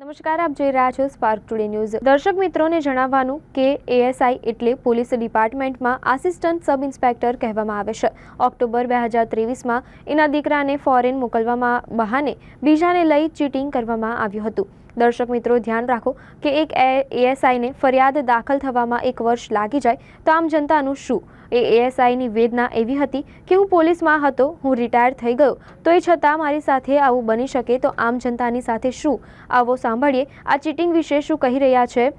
નમસ્કાર, આપ જોઈ રહ્યા છો સ્પાર્ક ટુડે ન્યૂઝ દર્શક મિત્રોને જણાવવાનું કે એએસઆઈ એટલે પોલીસ ડિપાર્ટમેન્ટમાં આસિસ્ટન્ટ સબ ઇન્સ્પેક્ટર કહેવામાં આવે છે. ઓક્ટોબર બે હજાર ત્રેવીસમાં એના દીકરાને ફોરેન મોકલવામાં બહાને બીજાને લઈ ચીટિંગ કરવામાં આવ્યું હતું. દર્શક મિત્રો, ધ્યાન રાખો કે એક એએસઆઈને ફરિયાદ દાખલ થવામાં એક વર્ષ લાગી જાય, તો આમ જનતાનું શું? એ એએસઆઈની વેદના એવી હતી કે હું પોલીસમાં હતો, હું રિટાયર થઈ ગયો, તો એ છતાં મારી સાથે આવું બની શકે, તો આમ જનતાની સાથે શું? આવો સાંભળીએ. આ ચીટિંગ વિશે શું કહી રહ્યા છે?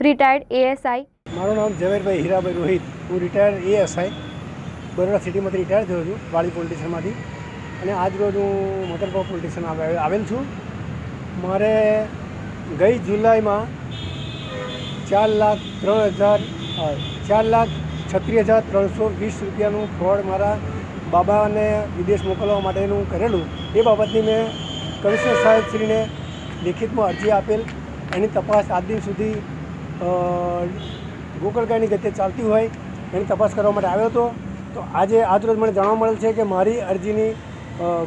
રિટાયર્ડ એએસઆઈ મારું નામ ઝવેરભાઈ હીરાભાઈ રોહિત. હું રિટાયર્ડ એએસઆઈ. બરોડા સિટીમાંથી રિટાયર થયો છું વાળી પોલીસ સ્ટેશનમાંથી અને આજ રોજ હું સ્ટેશન આવે- આવેલ છું. મારે ગઈ જુલાઈમાં ચાર લાખ ત્રણ હજાર ચાર લાખ છત્રીસ હજાર ત્રણસો વીસ રૂપિયાનું ફ્રોડ મારા બાબાને વિદેશ મોકલવા માટેનું કરેલું. એ બાબતની મેં કમિશનર સાહેબશ્રીને લેખિતમાં અરજી આપેલ. એની તપાસ આજ દિન સુધી અ, ગોકળગાયની ગતિએ ચાલતી હોય એની તપાસ કરવા માટે આવ્યો હતો. તો આજે આજરોજ મને જાણવા મળેલ છે કે મારી અરજીની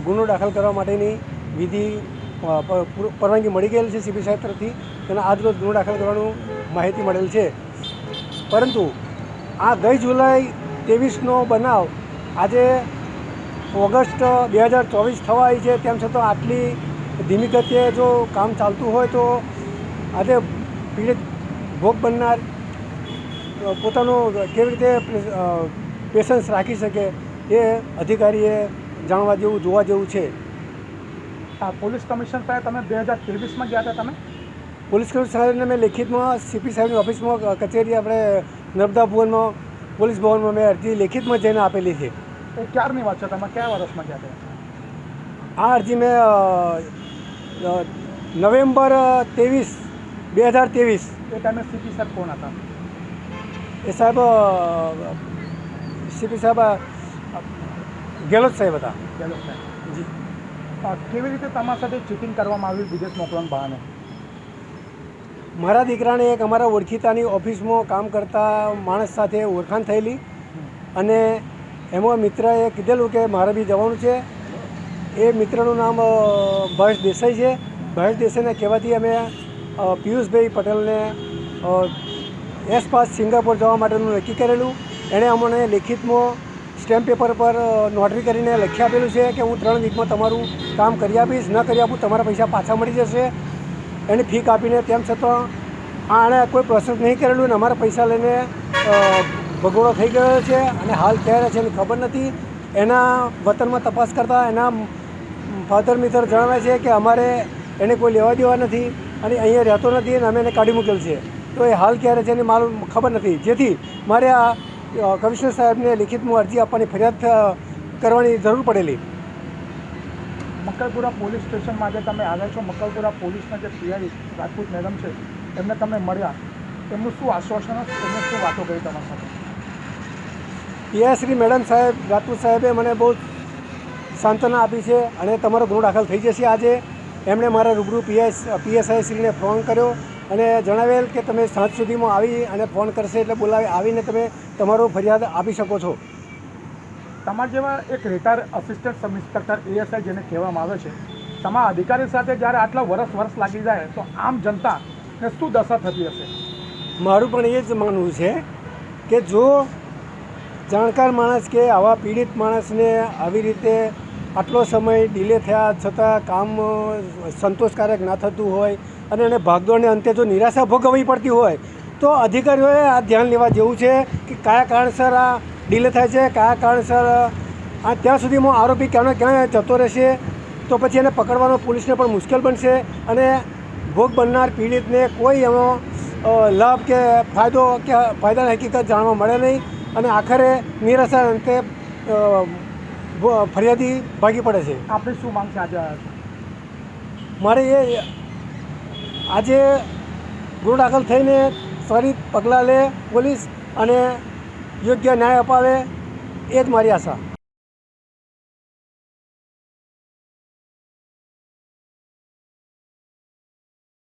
ગુનો દાખલ કરવા માટેની વિધિ પરવાનગી મળી ગયેલ છે સીબી સાહેબ તરફથી. અને આજરોજ ગુનો દાખલ કરવાનું માહિતી મળેલ છે. પરંતુ આ ગઈ જુલાઈ ત્રેવીસનો બનાવ આજે ઓગસ્ટ બે હજાર ચોવીસ થવા આવી છે. તેમ છતાં આટલી ધીમી ગતિએ જો કામ ચાલતું હોય તો આજે પીડિત ભોગ બનનાર પોતાનું કેવી રીતે પેશન્સ રાખી શકે એ અધિકારીએ જાણવા જેવું, જોવા જેવું છે. પોલીસ કમિશનર સાહેબ તમે બે હજાર ત્રેવીસમાં ગયા હતા તમે? પોલીસ કમિશનર સાહેબને મેં લેખિતમાં સીપી સાહેબની ઓફિસમાં કચેરી આપણે નર્મદા ભવનમાં પોલીસ ભવનમાં મેં અરજી લેખિતમાં જઈને આપેલી છે. એ ક્યારની વાત છે? તમે કયા વર્ષમાં ગયા હતા? આ અરજી મેં નવેમ્બર ત્રેવીસ બે હજાર ત્રેવીસ. એ ટાઈમે સીપી સાહેબ કોણ હતા? એ સાહેબ સીપી સાહેબ ગેહલોત સાહેબ હતા. ગેહલોત સાહેબ. જી. કેવી રીતે તમારા સાથે ચીટિંગ કરવામાં આવ્યું વિદેશ મોકલવાનું બહાને? મારા દીકરાને એક અમારા ઓળખીતાની ઓફિસમાં કામ કરતા માણસ સાથે ઓળખાણ થયેલી. અને એમાં મિત્રએ કીધેલું કે મારે બી જવાનું છે. એ મિત્રનું નામ અ, દેસાઈ છે. ભાવેશ દેસાઈને કહેવાથી અમે પિયુષભાઈ પટેલને એસપાસ એસ પાસ સિંગાપોર જવા માટેનું નક્કી કરેલું. એણે અમને લેખિતમાં સ્ટેમ્પ પેપર પર નોટરી કરીને લખી આપેલું છે કે હું ત્રણ વીકમાં તમારું કામ કરી આપીશ, ન કરી આપું, તમારા પૈસા પાછા મળી જશે. એની ફી કાપીને તેમ છતાં આણે કોઈ પ્રોસેસ નહીં કરેલું અને અમારા પૈસા લઈને ભગોડો થઈ ગયો છે અને હાલ ક્યારે છે એની ખબર નથી. એના વતનમાં તપાસ કરતાં એના ફાધર મિત્ર જણાવે છે કે અમારે એને કોઈ લેવા દેવા નથી અને અહીંયા રહેતો નથી અને અમે એને કાઢી મૂકેલ છે. તો એ હાલ ક્યારે છે એની મારું ખબર નથી. જેથી મારે આ કમિશનર સાહેબને લિખિતમાં અરજી આપવાની ફરિયાદ કરવાની જરૂર પડેલી. મકરપુરા પોલીસ સ્ટેશનમાં આજે તમે આવ્યા છો મકરપુરા પોલીસના જે પીઆઈ રાજપૂત મેડમ છે એમને તમે મળ્યા. એમનું શું આશ્વાસન હતું? એમને શું વાતો કરી તમારી સાથે? પીએસશ્રી મેડમ સાહેબ રાજપૂત સાહેબે મને બહુ સાંત્વના આપી છે અને તમારો ગુનો દાખલ થઈ જશે આજે. એમણે મારા રૂબરૂ પીએસ પીએસઆઈ શ્રીને ફોન કર્યો. અને જણાવેલ કે તમે સાંજ સુધીમાં આવી અને ફોન કરશે એટલે બોલાવી આવીને તમે તમારો ફરિયાદ આપી શકો છો. તમારા જેવા એક retire assistant sub inspector ASI જેને કહેવામાં આવે છે તમારા અધિકારી સાથે જ્યારે આટલા વર્ષ વર્ષ લાગી જાય તો આમ જનતાને શું દશા થતી હશે? મારું પણ એ જ માનવું છે કે જો જાણકાર માણસ કે આવા પીડિત માણસને આવી રીતે આટલો સમય ડિલે થયા છતાં કામ સંતોષકારક ના થતું હોય અને એને ભાગદોડને અંતે જો નિરાશા ભોગવવી પડતી હોય તો અધિકારીઓએ આ ધ્યાન લેવા જેવું છે કે કયા કારણસર આ ડીલે થાય છે કયા કારણસર આ ત્યાં સુધીમાં આરોપી ક્યાં ક્યાં જતો રહેશે તો પછી એને પકડવાનો પોલીસને પણ મુશ્કેલ બનશે અને ભોગ બનનાર પીડિતને કોઈ એનો લાભ કે ફાયદો કે ફાયદાની હકીકત જાણવા મળે નહીં અને આખરે નિરાશા અંતે ફરિયાદી ભાગી પડે છે. આપણે શું માંગ છે આજે? મારે એ આજે ગુનો દાખલ થઈને ત્વરિત પગલાં લે પોલીસ અને યોગ્ય ન્યાય અપાવે એ જ મારી આશા.